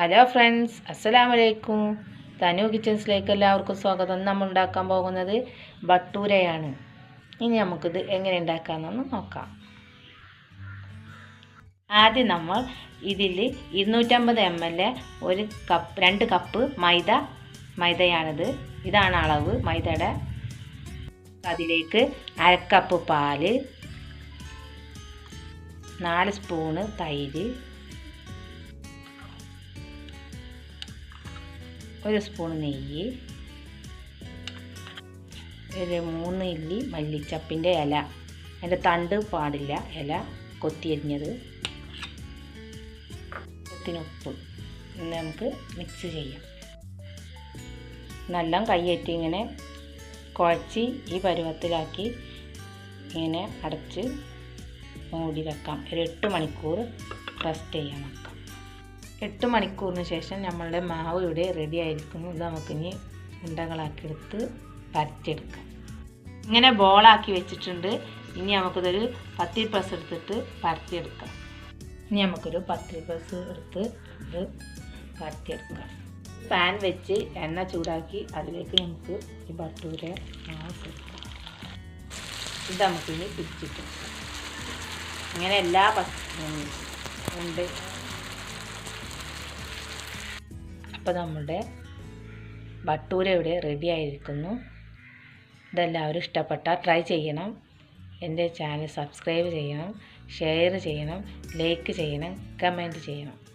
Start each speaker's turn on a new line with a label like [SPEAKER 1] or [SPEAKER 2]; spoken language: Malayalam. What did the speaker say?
[SPEAKER 1] ഹലോ ഫ്രണ്ട്സ് അസ്സലാമു വലൈക്കും തനു കിച്ചൻസിലേക്ക് എല്ലാവർക്കും സ്വാഗതം. നമ്മൾ ഉണ്ടാക്കാൻ പോകുന്നത് ബട്ടൂരയാണ്. ഇനി നമുക്കിത് എങ്ങനെ ഉണ്ടാക്കാമെന്നൊന്ന് നോക്കാം. ആദ്യം നമ്മൾ ഇതിൽ ഇരുന്നൂറ്റമ്പത് എം എൽ ഒരു കപ്പ് രണ്ട് കപ്പ് മൈദ മൈദയാണിത്. ഇതാണ് അളവ് മൈദയുടെ. അതിലേക്ക് അരക്കപ്പ് പാൽ നാല് സ്പൂണ് തൈര് ഒരു സ്പൂൺ നെയ്യ് ഒരു മൂന്ന് ഇല്ലി മല്ലിച്ചപ്പിന്റെ ഇല. അതിന്റെ തണ്ട് പാടില്ല ഇല കൊത്തിയരിഞ്ഞത് ഇനി നമുക്ക് മിക്സ് ചെയ്യാം. നല്ല കൈയേറ്റി ഇങ്ങനെ കുഴച്ച് ഈ പരുവത്തിലാക്കി ഇങ്ങനെ അടച്ച് മൂടി വെക്കാം. ഒരു എട്ട് മണിക്കൂർ റെസ്റ്റ് ചെയ്യാൻ വെക്കാം എട്ട് മണിക്കൂറിന് ശേഷം നമ്മളുടെ മാവ് ഇവിടെ റെഡി ആയിരിക്കുന്നു. ഇത് നമുക്കിനി ഉണ്ടകളാക്കിയെടുത്ത് പരത്തിയെടുക്കാം ഇങ്ങനെ ബോളാക്കി വെച്ചിട്ടുണ്ട്. ഇനി നമുക്കിതൊരു പത്തി പ്രസ് എടുത്തിട്ട് പരത്തിയെടുക്കാം ഇനി നമുക്കൊരു പത്തി പ്രസ് എടുത്ത് ഇത് പരത്തിയെടുക്കാം പാൻ വെച്ച് എണ്ണ ചൂടാക്കി അതിലേക്ക് നമുക്ക് ഈ ബട്ടൂര മാവ് ഇത് നമുക്കിനി പിടിച്ചിട്ട് ഇങ്ങനെ എല്ലാ ഉണ്ട്. അപ്പോൾ നമ്മുടെ ബട്ടൂര ഇവിടെ റെഡി ആയിരിക്കുന്നു. ഇതെല്ലാവരും ഇഷ്ടപ്പെട്ടാൽ ട്രൈ ചെയ്യണം. എന്റെ ചാനൽ സബ്സ്ക്രൈബ് ചെയ്യണം ഷെയർ ചെയ്യണം ലൈക്ക് ചെയ്യണം കമന്റ് ചെയ്യണം.